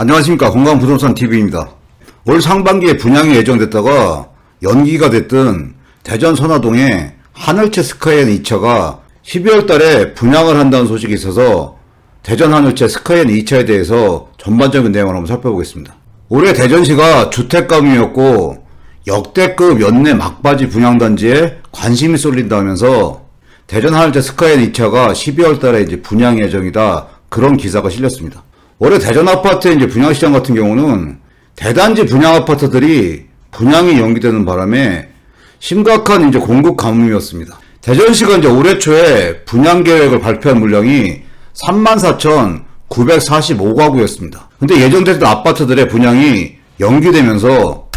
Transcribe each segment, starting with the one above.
안녕하십니까 건강부동산 TV입니다. 올 상반기에 분양이 예정됐다가 연기가 됐던 대전 선화동의 하늘채 스카이앤 2차가 12월 달에 분양을 한다는 소식이 있어서 대전 하늘채 스카이앤 2차에 대해서 전반적인 내용을 한번 살펴보겠습니다. 올해 대전시가 주택감이었고 역대급 연내 막바지 분양단지에 관심이 쏠린다면서 대전 하늘채 스카이앤 2차가 12월 달에 이제 분양 예정이다. 그런 기사가 실렸습니다. 올해 대전 아파트 이제 분양 시장 같은 경우는 대단지 분양 아파트들이 분양이 연기되는 바람에 심각한 이제 공급 가뭄이었습니다. 대전시가 이제 올해 초에 분양 계획을 발표한 물량이 34,945가구였습니다. 근데 예정됐던 아파트들의 분양이 연기되면서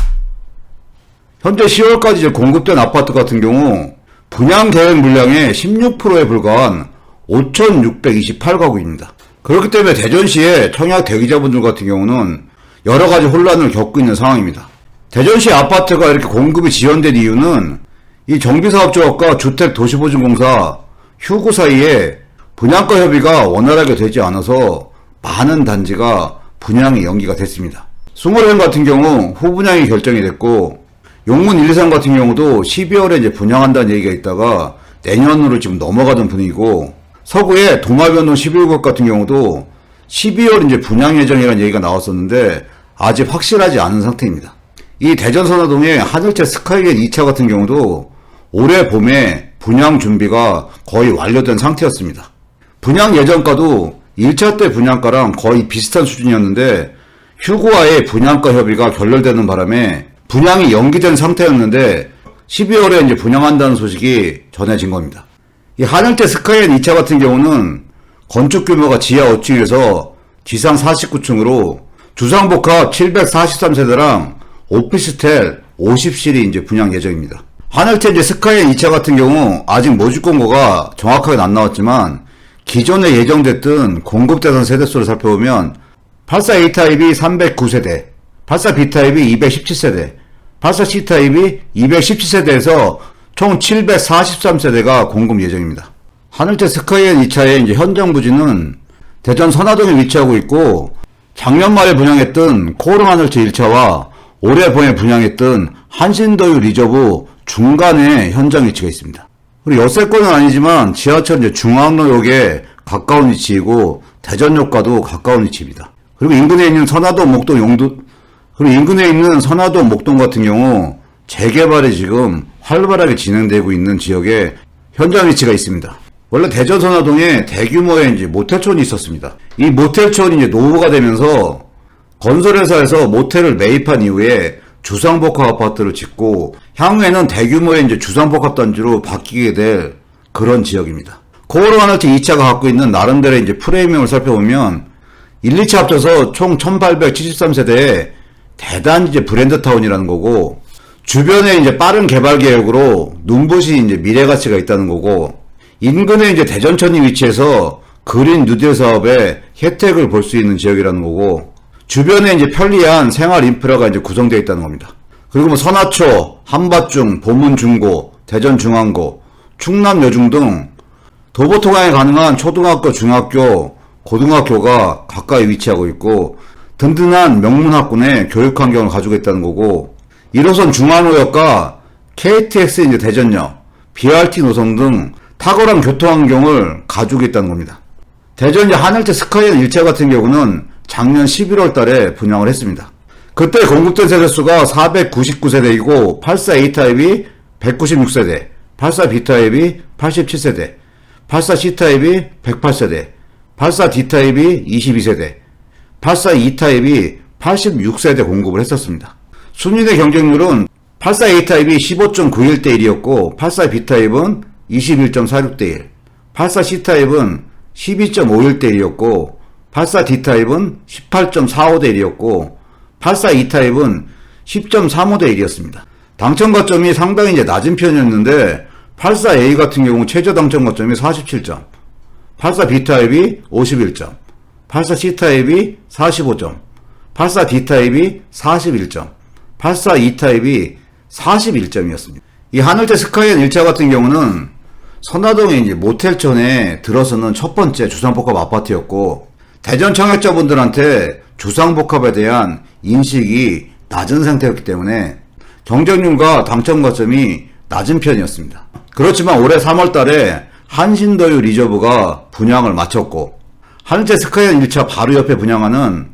현재 10월까지 이제 공급된 아파트 같은 경우 분양 계획 물량의 16%에 불과한 5,628가구입니다. 그렇기 때문에 대전시의 청약 대기자분들 같은 경우는 여러 가지 혼란을 겪고 있는 상황입니다. 대전시 아파트가 이렇게 공급이 지연된 이유는 이 정비사업조합과 주택도시보증공사 휴구 사이에 분양가 협의가 원활하게 되지 않아서 많은 단지가 분양이 연기가 됐습니다. 숭어랜 같은 경우 후분양이 결정이 됐고 용문 1, 2, 3 같은 경우도 12월에 이제 분양한다는 얘기가 있다가 내년으로 지금 넘어가던 분위기고 서구의 동아변동 11국 같은 경우도 12월 이제 분양 예정이라는 얘기가 나왔었는데 아직 확실하지 않은 상태입니다. 이 대전 선화동의 하늘채 스카이겐 2차 같은 경우도 올해 봄에 분양 준비가 거의 완료된 상태였습니다. 분양 예정가도 1차 때 분양가랑 거의 비슷한 수준이었는데 휴고와의 분양가 협의가 결렬되는 바람에 분양이 연기된 상태였는데 12월에 이제 분양한다는 소식이 전해진 겁니다. 이 하늘채 스카이앤 2차 같은 경우는 건축 규모가 지하 5층에서 지상 49층으로 주상복합 743세대랑 오피스텔 50실이 이제 분양 예정입니다. 하늘채 이제 스카이앤 2차 같은 경우 아직 모집 공고가 정확하게 안 나왔지만 기존에 예정됐던 공급 대상 세대수를 살펴보면 84A 타입이 309세대, 84B 타입이 217세대, 84C 타입이 217세대에서 총 743세대가 공급 예정입니다. 하늘채 스카이앤 2차의 이제 현장 부지는 대전 선화동에 위치하고 있고 작년 말에 분양했던 코오름 하늘채 1차와 올해 봄에 분양했던 한신더유 리저브 중간에 현장 위치가 있습니다. 그리고 여세권은 아니지만 지하철 이제 중앙로역에 가까운 위치이고 대전역과도 가까운 위치입니다. 그리고 인근에 있는 선화동, 목동, 용두 그리고 인근에 있는 선화동, 목동 같은 경우 재개발이 지금 활발하게 진행되고 있는 지역에 현장 위치가 있습니다. 원래 대전 선화동에 대규모의 이제 모텔촌이 있었습니다. 이 모텔촌이 이제 노후가 되면서 건설회사에서 모텔을 매입한 이후에 주상복합 아파트를 짓고 향후에는 대규모의 이제 주상복합 단지로 바뀌게 될 그런 지역입니다. 코오로 하나트 2차가 갖고 있는 나름대로의 이제 프레임을 살펴보면 1, 2차 합쳐서 총 1873세대의 대단 이제 브랜드 타운이라는 거고 주변에 이제 빠른 개발 계획으로 눈부신 이제 미래 가치가 있다는 거고 인근에 이제 대전천이 위치해서 그린 뉴딜 사업의 혜택을 볼 수 있는 지역이라는 거고 주변에 이제 편리한 생활 인프라가 이제 구성되어 있다는 겁니다. 그리고 뭐 선화초, 한밭중, 보문중고, 대전중앙고, 충남여중 등 도보 통학이 가능한 초등학교, 중학교, 고등학교가 가까이 위치하고 있고 든든한 명문학군의 교육 환경을 가지고 있다는 거고 1호선 중앙호역과 KTX 이제 대전역, BRT 노선 등 탁월한 교통 환경을 가지고 있다는 겁니다. 대전 이제 하늘채 스카이앤 1차 같은 경우는 작년 11월 달에 분양을 했습니다. 그때 공급된 세대수가 499세대이고 84A 타입이 196세대, 84B 타입이 87세대, 84C 타입이 108세대, 84D 타입이 22세대, 84E 타입이 86세대 공급을 했었습니다. 순위의 경쟁률은 84A 타입이 15.91대 1이었고 84B 타입은 21.46대 1, 84C 타입은 12.51대 1이었고 84D 타입은 18.45대 1이었고 84E 타입은 10.35대 1이었습니다. 당첨 가점이 상당히 이제 낮은 편이었는데 84A 같은 경우 최저 당첨 가점이 47점, 84B 타입이 51점, 84C 타입이 45점, 84D 타입이 41점, 84E 타입이 41점이었습니다. 이 하늘대 스카이앤 1차 같은 경우는 선화동에 이제 모텔촌에 들어서는 첫 번째 주상복합 아파트였고 대전 청약자분들한테 주상복합에 대한 인식이 낮은 상태였기 때문에 경쟁률과 당첨 가점이 낮은 편이었습니다. 그렇지만 올해 3월 달에 한신더유 리저브가 분양을 마쳤고 하늘채 스카이언 1차 바로 옆에 분양하는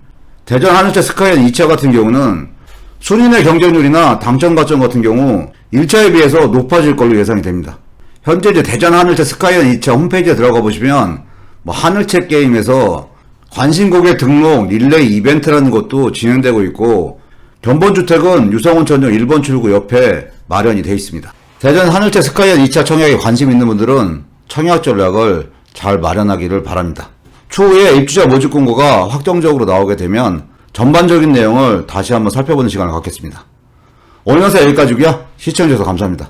대전 하늘채 스카이언 2차 같은 경우는 순위내 경쟁률이나 당첨 가점 같은 경우 1차에 비해서 높아질 걸로 예상이 됩니다. 현재 이제 대전 하늘채 스카이언 2차 홈페이지에 들어가 보시면 뭐 하늘채 게임에서 관심 고객 등록 릴레이 이벤트라는 것도 진행되고 있고 견본주택은 유성온천역 1번 출구 옆에 마련이 되어 있습니다. 대전 하늘채 스카이언 2차 청약에 관심 있는 분들은 청약 전략을 잘 마련하기를 바랍니다. 추후에 입주자 모집 공고가 확정적으로 나오게 되면 전반적인 내용을 다시 한번 살펴보는 시간을 갖겠습니다. 오늘 영상 여기까지고요. 시청해주셔서 감사합니다.